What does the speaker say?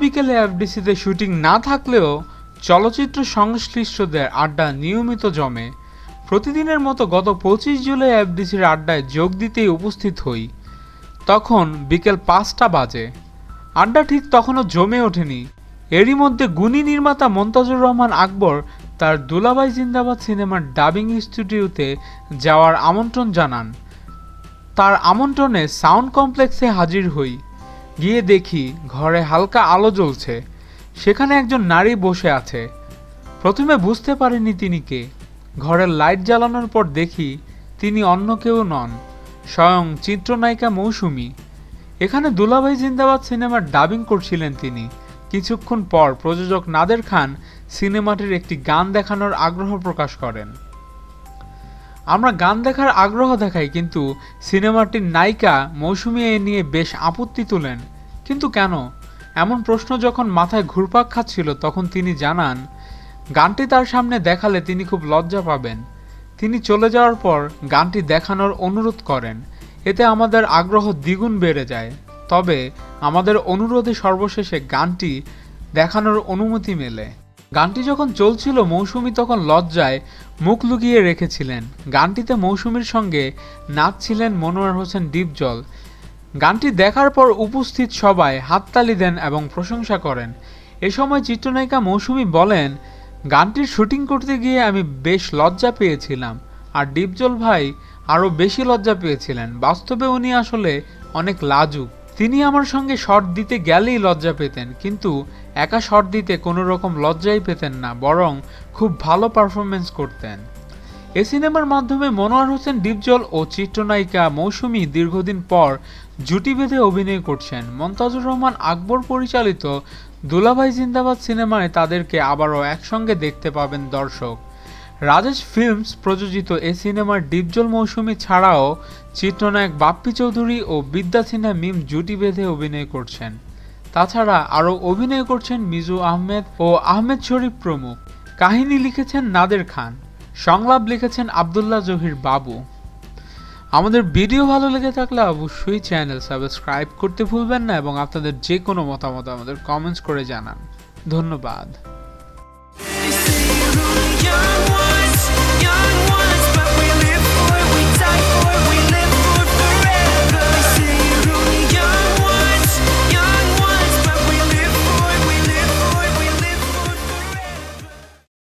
বিকেলে এফডিসিতে শুটিং না থাকলেও চলচ্চিত্র সংশ্লিষ্টদের আড্ডা নিয়মিত জমে। প্রতিদিনের মতো গত পঁচিশ জুলাই এফডিসির আড্ডায় যোগ দিতেই উপস্থিত হই। তখন বিকেল পাঁচটা বাজে। আড্ডা ঠিক তখনও জমে ওঠেনি। এরই মধ্যে গুণী নির্মাতা মন্তাজুর রহমান আকবর তার দুলাবাই জিন্দাবাদ সিনেমার ডাবিং স্টুডিওতে যাওয়ার আমন্ত্রণ জানান। তার আমন্ত্রণে সাউন্ড কমপ্লেক্সে হাজির হই। গিয়ে দেখি ঘরে হালকা আলো জ্বলছে। সেখানে একজন নারী বসে আছে। প্রথমে বুঝতে পারিনি তিনি কে। ঘরের লাইট জ্বালানোর পর দেখি তিনি অন্য কেউ নন, স্বয়ং চিত্রনায়িকা মৌসুমী। এখানে দুলাভাই জিন্দাবাদ সিনেমার ডাবিং করছিলেন তিনি। কিছুক্ষণ পর প্রযোজক নাদের খান সিনেমাটির একটি গান দেখানোর আগ্রহ প্রকাশ করেন। আমরা গান দেখার আগ্রহ দেখাই, কিন্তু সিনেমাটির নায়িকা মৌসুমী এ নিয়ে বেশ আপত্তি তুলেন। কিন্তু কেন? এমন প্রশ্ন যখন মাথায় ঘুরপাক খাচ্ছিল, তখন তিনি জানান, গানটি তার সামনে দেখালে তিনি খুব লজ্জা পাবেন। তিনি চলে যাওয়ার পর গানটি দেখানোর অনুরোধ করেন। এতে আমাদের আগ্রহ দ্বিগুণ বেড়ে যায়। তবে আমাদের অনুরোধে সর্বশেষে গানটি দেখানোর অনুমতি মেলে। গানটি যখন চলছিল, মৌসুমি তখন লজ্জায় মুখ লুকিয়ে রেখেছিলেন। গানটিতে মৌসুমীর সঙ্গে নাচছিলেন মনোয়ার হোসেন ডিপজল। গানটি দেখার পর উপস্থিত সবাই হাততালি দেন এবং প্রশংসা করেন। এ সময় চিত্রনায়িকা মৌসুমি বলেন, গানটির শুটিং করতে গিয়ে আমি বেশ লজ্জা পেয়েছিলাম। আর ডিপজল ভাই আরও বেশি লজ্জা পেয়েছিলেন। বাস্তবে উনি আসলে অনেক লাজুক। তিনি আমার সঙ্গে শট দিতে গেলেই লজ্জা পেতেন, কিন্তু একা শট দিতে কোনো রকম লজ্জাই পেতেন না, বরং খুব ভালো পারফরমেন্স করতেন। এ সিনেমার মাধ্যমে মনোয়ার হোসেন ডিপজল ও চিত্রনায়িকা মৌসুমী দীর্ঘদিন পর জুটি বেঁধে অভিনয় করছেন। মন্তাজুর রহমান আকবর পরিচালিত দুলাভাই জিন্দাবাদ সিনেমায় তাদেরকে আবারও একসঙ্গে দেখতে পাবেন দর্শক। রাজেশ ফিল্মস প্রযোজিত এ সিনেমার ডিপজল মৌসুমী ছাড়াও চিত্রনায়ক বাপ্পি চৌধুরী ও বিদ্যা সিনহা মিম জুটি বেঁধে অভিনয় করছেন। তাছাড়া আরও অভিনয় করছেন মিজু আহমেদ ও আহমেদ শরীফ প্রমুখ। কাহিনী লিখেছেন নাদের খান, সংলাপ লিখেছেন আবদুল্লাহ জহির বাবু। আমাদের ভিডিও ভালো লেগে থাকলে অবশ্যই চ্যানেল সাবস্ক্রাইব করতে ভুলবেন না এবং আপনাদের যে কোনো মতামত আমাদের কমেন্টস করে জানান। ধন্যবাদ।